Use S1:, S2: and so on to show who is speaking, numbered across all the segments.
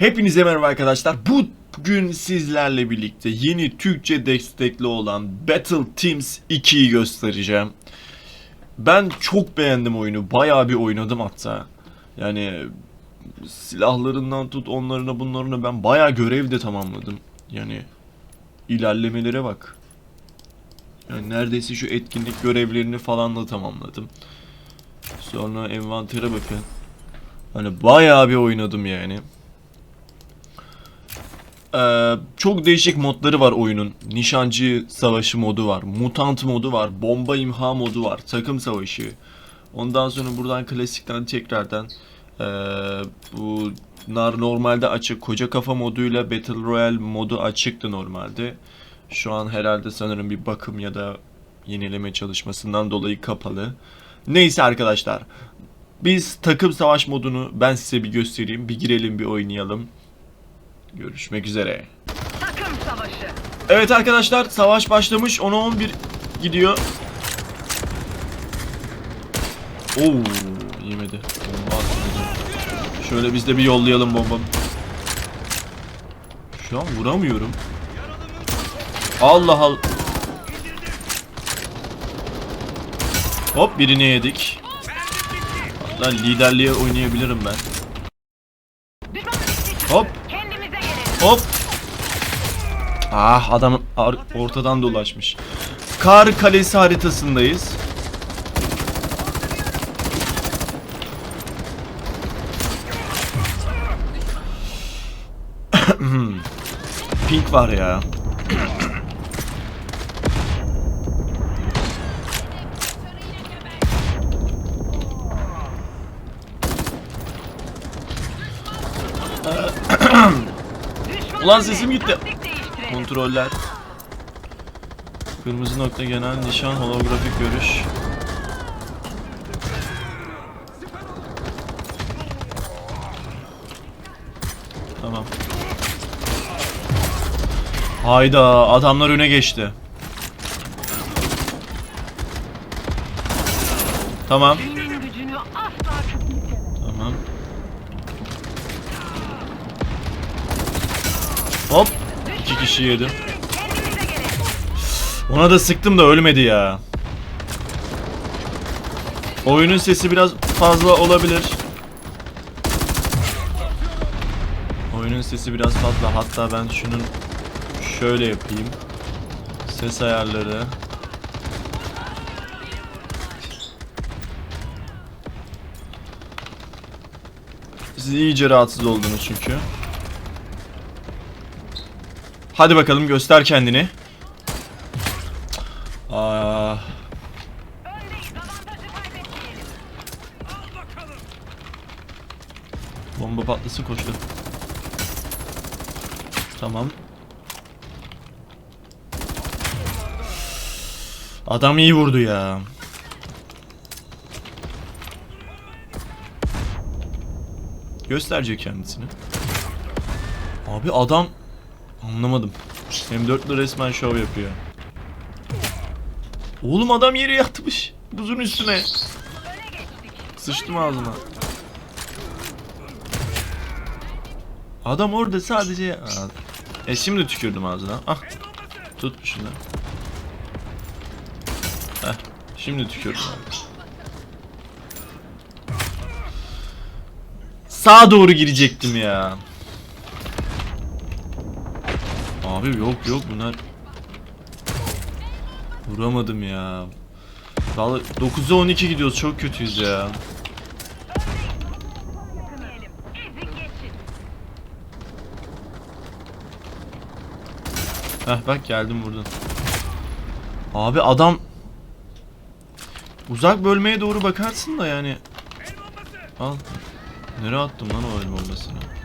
S1: Hepinize merhaba arkadaşlar. Bugün sizlerle birlikte yeni Türkçe destekli olan Battle Teams 2'yi göstereceğim. Ben çok beğendim oyunu. Bayağı bir oynadım hatta. Yani silahlarından tut onlarına bunlarına ben bayağı görev de tamamladım. Yani ilerlemelere bak. Yani neredeyse şu etkinlik görevlerini falan da tamamladım. Sonra envantere bakın. Hani bayağı bir oynadım yani. Ee, çok değişik modları var oyunun. Nişancı savaşı modu var. Mutant modu var. Bomba imha modu var. Takım savaşı. Ondan sonra buradan klasikten tekrardan ee, bu normalde açık. Koca kafa moduyla Battle Royale modu açıktı normalde. Şu an herhalde sanırım bir bakım ya da yenileme çalışmasından dolayı kapalı. Neyse arkadaşlar. Biz takım savaş modunu ben size bir göstereyim. Bir girelim bir oynayalım. Görüşmek üzere.
S2: Takım savaşı.
S1: Evet arkadaşlar savaş başlamış. 10'a 11 gidiyor. Oo yemedi. Bomba attı. Şöyle biz de bir yollayalım bombam. Şu an vuramıyorum. Allah Allah. Hop birini yedik. Hatta liderliğe oynayabilirim ben. Hop. Hop. Ah adam ortadan dolaşmış. Kar Kalesi haritasındayız. Pink var ya.
S2: Düşman
S1: Ulan sesim gitti. Kontroller. Kırmızı nokta genel nişan holografik görüş. Tamam. Hayda adamlar öne geçti. Tamam. Hop. iki kişi yedim. Ona da sıktım da ölmedi ya. Oyunun sesi biraz fazla olabilir. Oyunun sesi biraz fazla. Hatta ben şunun şöyle yapayım. Ses ayarları. Siz iyice rahatsız oldunuz çünkü. Hadi bakalım göster kendini. Aa,
S2: kaybetmeyelim.
S1: bomba patlasın koştu. Tamam. Adam iyi vurdu ya. Gösterecek kendisini. Abi adam anlamadım. M4'lü resmen şov yapıyor. Oğlum adam yere yatmış. Buzun üstüne. Sıçtım ağzına. Adam orada sadece... E şimdi tükürdüm ağzına. Ah. Tut şunu. Heh. Şimdi tükürdüm abi. Sağa doğru girecektim ya. Abi yok yok bunlar. Vuramadım ya. Vallahi 9'a 12 gidiyoruz çok kötüyüz ya. Heh bak geldim buradan. Abi adam uzak bölmeye doğru bakarsın da yani. Al. Nereye attım lan o el bombasını?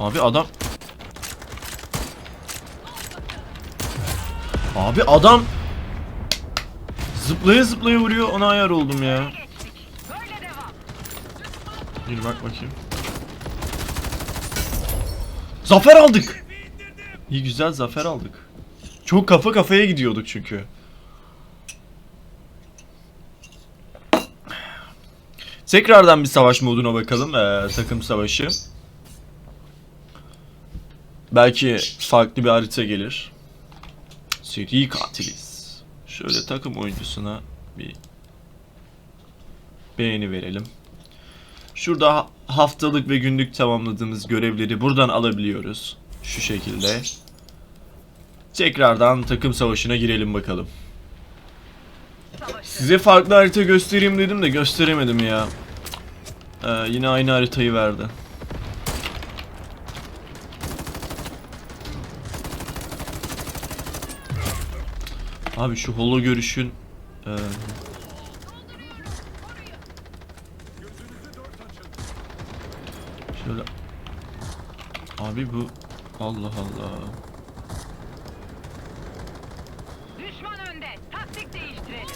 S1: Abi adam Abi adam Zıplaya zıplaya vuruyor ona ayar oldum ya. Bir bak bakayım. Zafer aldık. İyi güzel zafer aldık. Çok kafa kafaya gidiyorduk çünkü. Tekrardan bir savaş moduna bakalım. Ee, takım savaşı. Belki farklı bir harita gelir. Seri katiliz. Şöyle takım oyuncusuna bir beğeni verelim. Şurada ha- haftalık ve günlük tamamladığımız görevleri buradan alabiliyoruz. Şu şekilde. Tekrardan takım savaşına girelim bakalım. Size farklı harita göstereyim dedim de gösteremedim ya. Ee, yine aynı haritayı verdi. Abi şu holo görüşün e, şöyle abi bu Allah Allah
S2: Düşman önde. Taktik değiştirelim.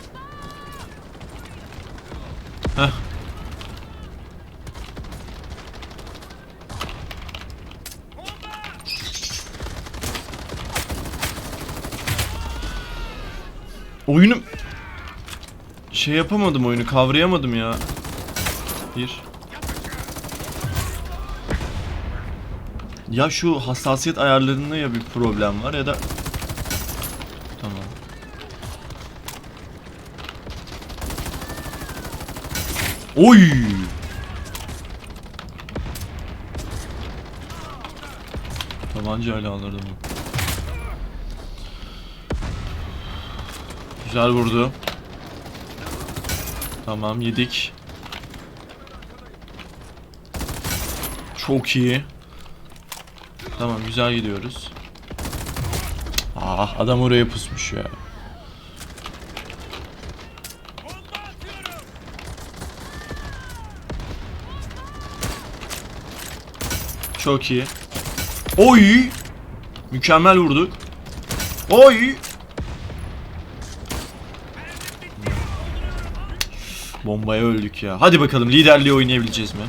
S1: Heh. Oyunu şey yapamadım oyunu kavrayamadım ya. Bir. Ya şu hassasiyet ayarlarında ya bir problem var ya da Tamam. Oy! Tabancayla alırdım Güzel vurdu. Tamam yedik. Çok iyi. Tamam güzel gidiyoruz. Ah adam oraya pusmuş ya. Çok iyi. Oy! Mükemmel vurduk. Oy! Bombaya öldük ya. Hadi bakalım liderliği oynayabileceğiz mi?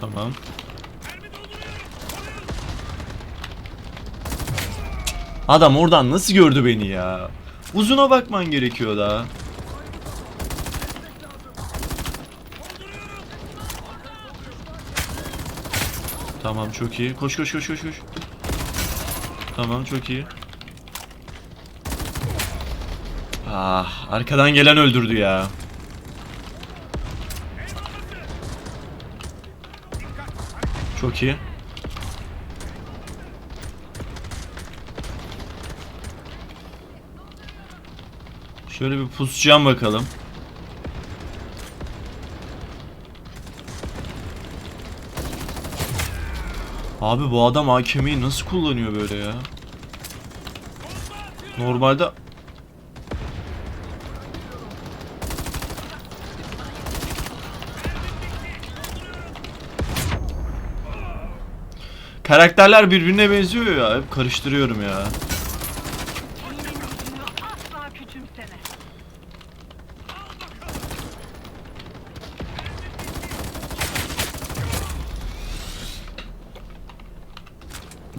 S1: Tamam. Adam oradan nasıl gördü beni ya? Uzuna bakman gerekiyor daha. Tamam çok iyi. Koş koş koş koş koş. Tamam çok iyi. Ah arkadan gelen öldürdü ya. Çok iyi. Şöyle bir pusacağım bakalım. Abi bu adam AKM'yi nasıl kullanıyor böyle ya? Normalde Karakterler birbirine benziyor ya. Hep karıştırıyorum ya.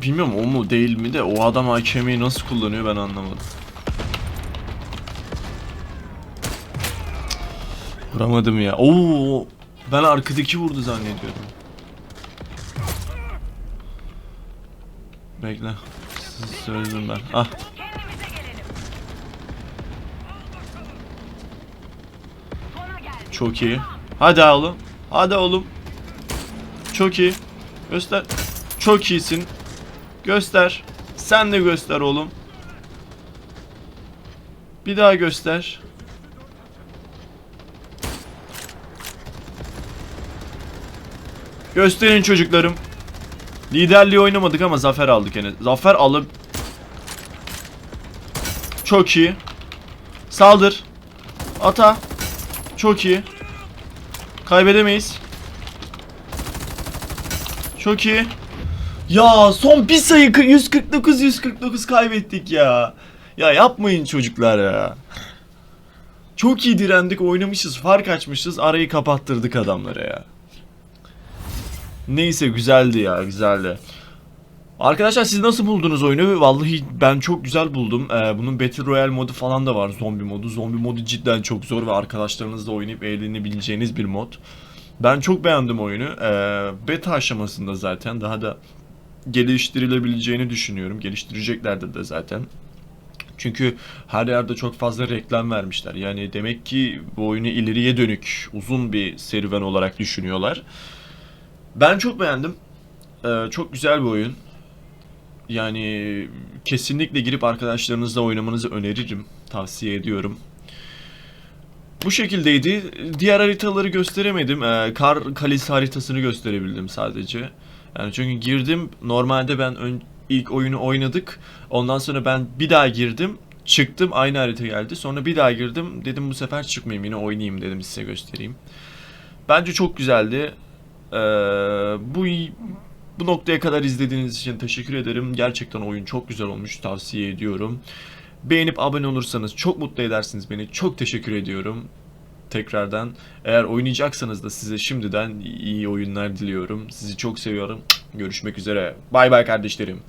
S1: Bilmiyorum o mu değil mi de o adam AKM'yi nasıl kullanıyor ben anlamadım. Vuramadım ya. Oo, ben arkadaki vurdu zannediyordum. Bekle. Söyledim ben. Ah. Çok iyi. Hadi oğlum. Hadi oğlum. Çok iyi. Göster. Çok iyisin. Göster. Sen de göster oğlum. Bir daha göster. Gösterin çocuklarım. Liderliği oynamadık ama zafer aldık yine. Zafer alıp Çok iyi. Saldır. Ata. Çok iyi. Kaybedemeyiz. Çok iyi. Ya son bir sayı 149 149 kaybettik ya. Ya yapmayın çocuklar ya. Çok iyi direndik, oynamışız, fark açmışız, arayı kapattırdık adamlara ya. Neyse güzeldi ya, güzeldi. Arkadaşlar siz nasıl buldunuz oyunu? Vallahi ben çok güzel buldum. Ee, bunun Battle Royale modu falan da var. Zombi modu. Zombi modu cidden çok zor ve arkadaşlarınızla oynayıp eğlenebileceğiniz bir mod. Ben çok beğendim oyunu. Ee, beta aşamasında zaten. Daha da geliştirilebileceğini düşünüyorum. Geliştireceklerdir de zaten. Çünkü her yerde çok fazla reklam vermişler. Yani demek ki bu oyunu ileriye dönük uzun bir serüven olarak düşünüyorlar. Ben çok beğendim. Ee, çok güzel bir oyun. Yani kesinlikle girip arkadaşlarınızla oynamanızı öneririm. Tavsiye ediyorum. Bu şekildeydi. Diğer haritaları gösteremedim. Ee, Kar Kalesi haritasını gösterebildim sadece. Yani çünkü girdim. Normalde ben ön, ilk oyunu oynadık. Ondan sonra ben bir daha girdim. Çıktım aynı harita geldi. Sonra bir daha girdim. Dedim bu sefer çıkmayayım yine oynayayım dedim size göstereyim. Bence çok güzeldi. Ee, bu bu noktaya kadar izlediğiniz için teşekkür ederim. Gerçekten oyun çok güzel olmuş. Tavsiye ediyorum. Beğenip abone olursanız çok mutlu edersiniz beni. Çok teşekkür ediyorum. Tekrardan eğer oynayacaksanız da size şimdiden iyi oyunlar diliyorum. Sizi çok seviyorum. Görüşmek üzere. Bay bay kardeşlerim.